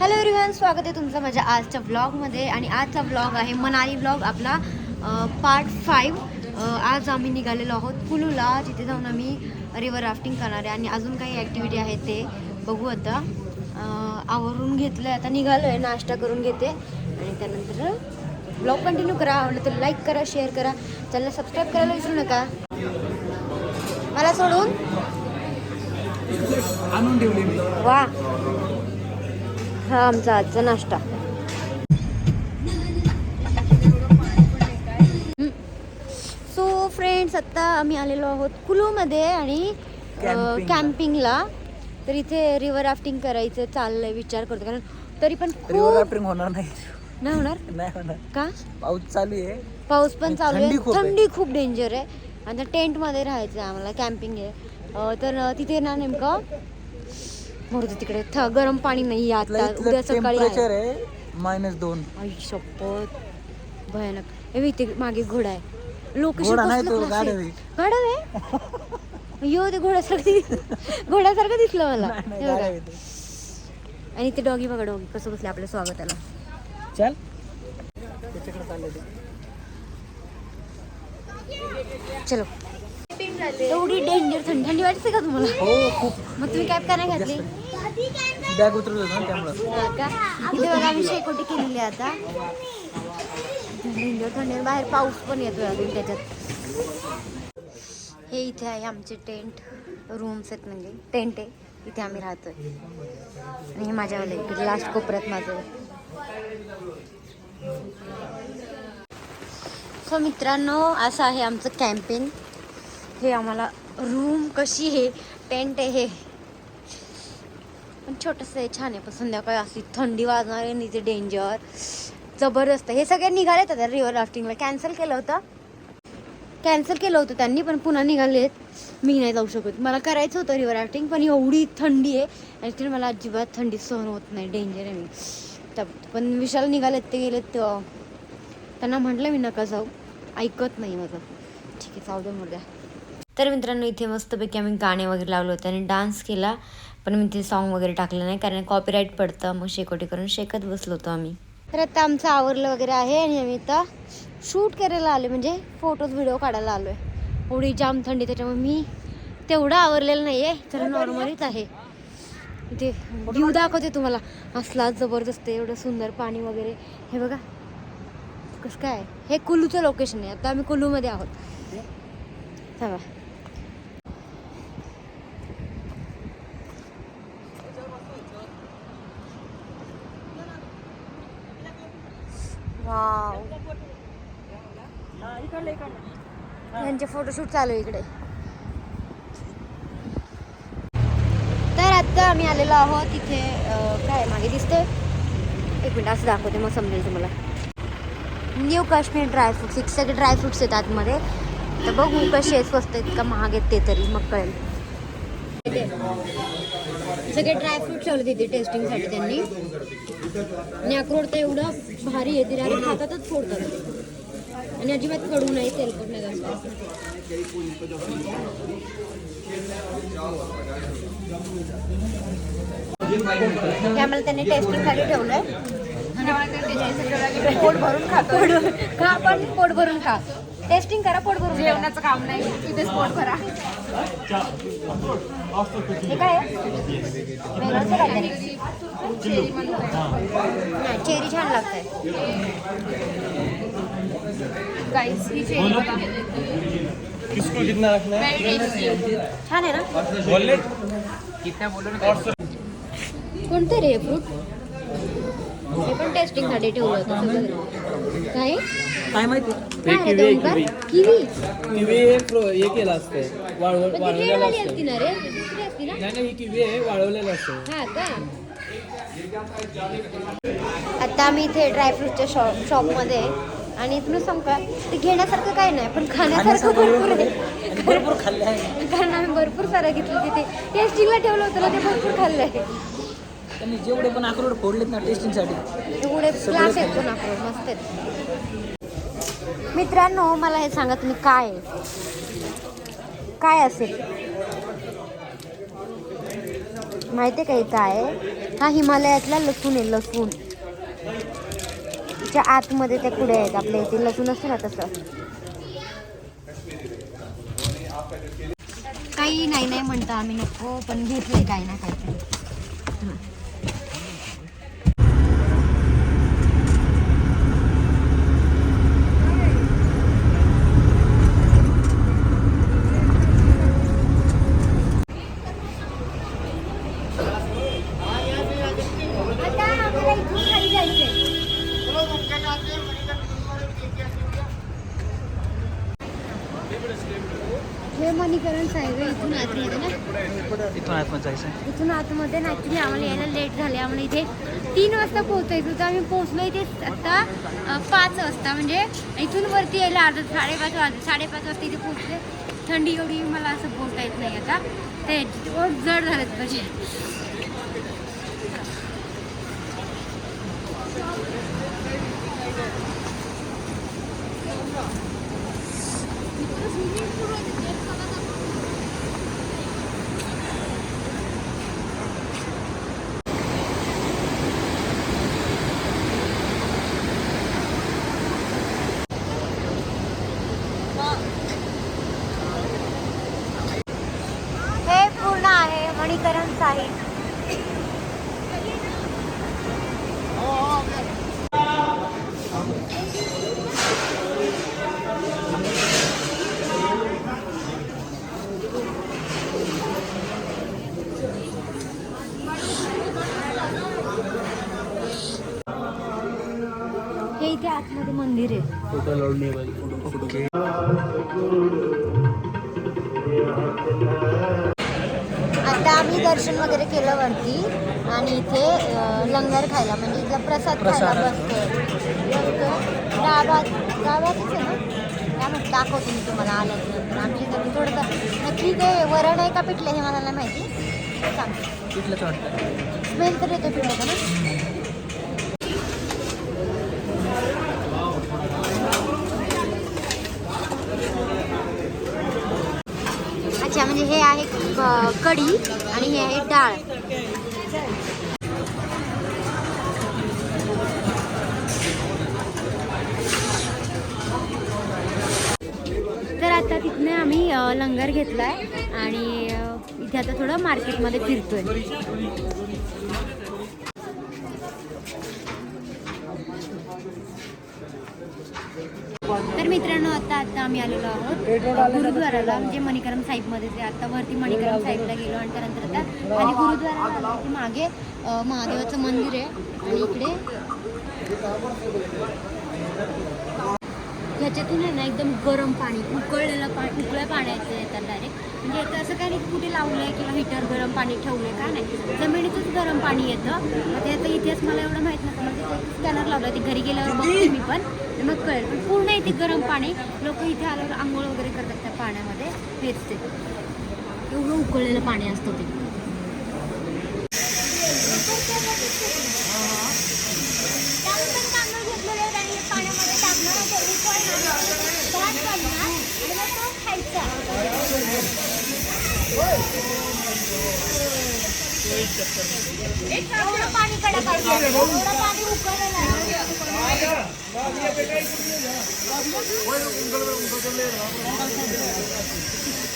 Hello everyone स्वागत आहे तुमचं माझ्या आजच्या व्लॉगमध्ये आणि आजचा व्लॉग आहे मनाली व्लॉग आपला पार्ट फाईव्ह आज आम्ही निघालेलो आहोत कुलूला तिथे जाऊन आम्ही रिव्हर राफ्टिंग करणार आहे. आणि अजून काही ॲक्टिव्हिटी आहेत ते बघू आता. अं, आवरून घेतलं आहे आता निघालो आहे नाश्ता करून घेते. आणि त्यानंतर ब्लॉग कंटिन्यू करा. आवडलं तर लाईक करा शेअर करा. चॅनल सबस्क्राईब करायला विसरू नका. मला सोडून? वा. हा आमचा आजचा नाश्ता. सो फ्रेंड्स आत्ता आम्ही आलेलो आहोत कुलूमध्ये आणि Camping ला. कॅम्पिंगला तर इथे रिव्हर राफ्टिंग करायचं चाललंय विचार करतो. कारण तरी पण रिव्हर खूप राफ्टिंग होणार नाही. नाही होणार? नाही होणार. का? पाऊस चालू आहे. पाऊस पण चालू आहे. थंडी खूप आहे. थंडी खूप डेंजर आहे. आणि टेंटमध्ये राहायचं आहे आम्हाला कॅम्पिंग आहे. अं, तर तिथे ना नेमकं म्हणतो तिकडे थ- गरम पाणी नाही आता उद्या सकाळी आहे. मायनस दोन. आई शपथ. भयानक. हे मागे घोडा आहे. लोकेशन आहे. गाडव आहे. यो ते घोड्यासारखं घोड्यासारखं दिसलं मला. आणि ते डॉगी बघा डॉगी. कसं बसले आपल्या स्वागताला. चल. चलो. एवढी डेंजर थंडी थंडी वाटते का तुम्हाला? हो मग तुम्ही कॅब का नाही घातली? बॅग उतरत होतो ना त्यामुळं. इथे बघा आम्ही शेकोटी केलेली आहे आता. डेंजर थंडी बाहेर पाऊस पण येतोय अजून त्याच्यात. हे इथे आहे आमचे टेंट रूम्स आहेत म्हणजे. टेंट आहे. इथे आम्ही राहतोय. आणि हे माझ्यावाले इकडे लास्ट कोपऱ्यात माझं सो मित्रांनो असं आहे आमचं कॅम्पिंग हे आम्हाला रूम कशी आहे? टेंट आहे हे. पण छोटंसं आहे छान आहे. पण संध्याकाळी अशी थंडी वाजणार आहे आणि ते डेंजर जबरदस्त. हे सगळे निघाले होते रिव्हर राफ्टिंगला कॅन्सल केलं होतं. कॅन्सल केलं होतं त्यांनी पण पुन्हा निघालेत. मी नाही जाऊ शकत. मला करायचं होतं रिव्हर राफ्टिंग पण एवढी थंडी आहे. ॲक्च्युली मला अजिबात थंडी सहन होत नाही. डेंजर आहे मी. त्या- पण विशाल निघालेत ते गेलेत त्यांना म्हटलं मी नका जाऊ. ऐकत नाही माझं. ठीक आहे जाऊ दे द्या तर मित्रांनो इथे मस्तपैकी आम्ही गाणे वगैरे लावले होते आणि डान्स केला. पण मी ते सॉन्ग वगैरे टाकलं नाही कारण कॉपीराईट पडतं. मग शेकोटी करून शेकत बसलो होतो आम्ही. तर आता आमचं आवरलं वगैरे आहे आणि आम्ही आता शूट करायला आलो म्हणजे फोटोज व्हिडिओ काढायला आलो आहे एवढी जाम थंडी त्याच्यामुळे मी तेवढं आवरलेलं नाही आहे तर नॉर्मलीच आहे. ते व्ह्यू दाखवते तुम्हाला. असला जबरदस्त आहे एवढं सुंदर पाणी वगैरे. हे बघा. कसं काय? हे कुलूचं लोकेशन आहे. आता आम्ही कुलूमध्ये आहोत. थांबा. यांचे फोटोशूट चालू आहे इकडे. तर आता आम्ही आलेलो आहोत इथे काय मागे दिसते एक मिनिट असं दाखवते मग समजेल तुम्हाला. न्यू काश्मीर ड्रायफ्रुट्स एक सगळे ड्रायफ्रुट्स आहेत आतमध्ये. तर बघू कसे स्वस्त आहेत का महाग आहेत ते तरी मग कळेल. सगळे ड्रायफ्रूट ठेवले तिथे टेस्टिंगसाठी त्यांनी. आणि अक्रोड तर एवढं भारी आहे तिला हातातच फोडतात. आणि अजिबात कडू नाही तेलकट नाही जास्त हे त्यांनी टेस्टिंगसाठी ठेवलंय. पोट भरून खा. खा पण पोट भरून खा. टेस्टिंग करा पोट भरून जेवणाचं काम नाही. तिथेच पोट भरा. हे काय आहे? वेगळंच आहे काहीतरी. नाही चेरी छान लागतंय गाईस ही चेरी बघा किसको कितना रखना है Very tasty. छान आहे ना बोले कोणतं रे फ्रूट हे पण टेस्टिंगसाठी ठेवलं होतं सगळं. काय काय माहिती? आहे? किवी. किवी? हे फ्रो- हे केलं असतंय. वाळव पण ती वाळवलेलं रेडवाली असतं असती ना रे? दुसरी असती ना? नाही नाही ही किवी आहे वाळवलेलं असतं हा का? आता आम्ही इथे ड्रायफ्रूटच्या शॉप शॉपमध्ये आहे. आणि तुला सांग का ते घेण्यासारखं काय नाही पण खाण्यासारखं भरपूर आहे. भरपूर खाल्ले आहे कारण आम्ही भरपूर सारं घेतलं तिथे. टेस्टिंगला ठेवलं होतं ना ते भरपूर खाल्लंय. त्यांनी जेवढे पण अक्रोड फोडलेत ना टेस्टिंगसाठी एवढे क्लास आहेत पण आपण मस्त आहेत. मित्रांनो मला हे सांगा तुम्ही काय आहे? काय असेल माहिती आहे का काय आहे? हा हिमालयातला लसूण आहे लसूण त्याच्या आतमध्ये त्या कुड्या आहेत आपल्या इथे लसूण असतो ना तसं काही नाही नाही म्हणता आम्ही नको पण घेतलंय काही ना काहीतरी हे मणीकरण साहेब इथून आतमध्ये ना? इथून आतमध्ये जायचं इथून आतमध्ये ना ॲक्च्युली आम्हाला यायला लेट झाले आम्हाला इथे तीन वाजता पोहोचायचं होतं. आम्ही पोहोचलो इथे आता अ, पाच वाजता. म्हणजे इथून वरती यायला अर्धा साडेपाच वाजले साडेपाच वाजता इथे पोहोचले. थंडी एवढी मला असं पोहोचता येत नाही आता. ते जड झालेत म्हणजे. हे पूर्ण आहे मणीकरण साहिब हे इथे आतमध्ये मंदिर आहे. आता आम्ही दर्शन वगैरे केलं वरती आणि इथे लंगर खायला म्हणजे इथला प्रसाद खायला बसतो डाबात डाबातच आहे ना? त्यामुळे दाखवते मी तुम्हाला आल्यानंतर आमच्या इथं थोडंसं नक्की ते वरण आहे का पिठलं हे मला नाही माहिती. स्मेल तर येतो पिठलं ना? अच्छा म्हणजे हे आहे कढी. आणि हे आहे डाळ. तर आता तिथनं आम्ही लंगर घेतलाय आणि इथे आता थोडं मार्केटमध्ये फिरतोय. तर मित्रांनो आता आता आम्ही आलेलो आहोत गुरुद्वाराला. म्हणजे मणिकरम साहिबमध्ये. आता वरती मणिकरम साहिबला गेलो आणि त्यानंतर आता आणि गुरुद्वाराला मागे महादेवाचं मंदिर आहे. आणि इकडे ह्याच्यातून आहे ना एकदम गरम पाणी उकळलेलं पाणी उकळ्या पाण्याचं येतात डायरेक्ट म्हणजे येतं असं काही कुठे लावलं आहे किंवा हिटर गरम पाणी ठेवलं आहे का नाही. जमिनीतच गरम पाणी येतं. मग त्याचा इतिहास मला एवढं माहीत नसतं. ते स्कॅनर लावलं ते घरी गेल्यावर बघते मी पण. मग कळेल पण पूर्ण इथे गरम पाणी. लोक इथे आल्यावर आंघोळ वगैरे करतात त्या पाण्यामध्ये. फिरते एवढं उकळलेलं पाणी असतं ते. पाण्यामध्ये टाकणार आणि मग तो खायचा एवढं पाणी कडक आहे एवढं पाणी उकळलेलं आहे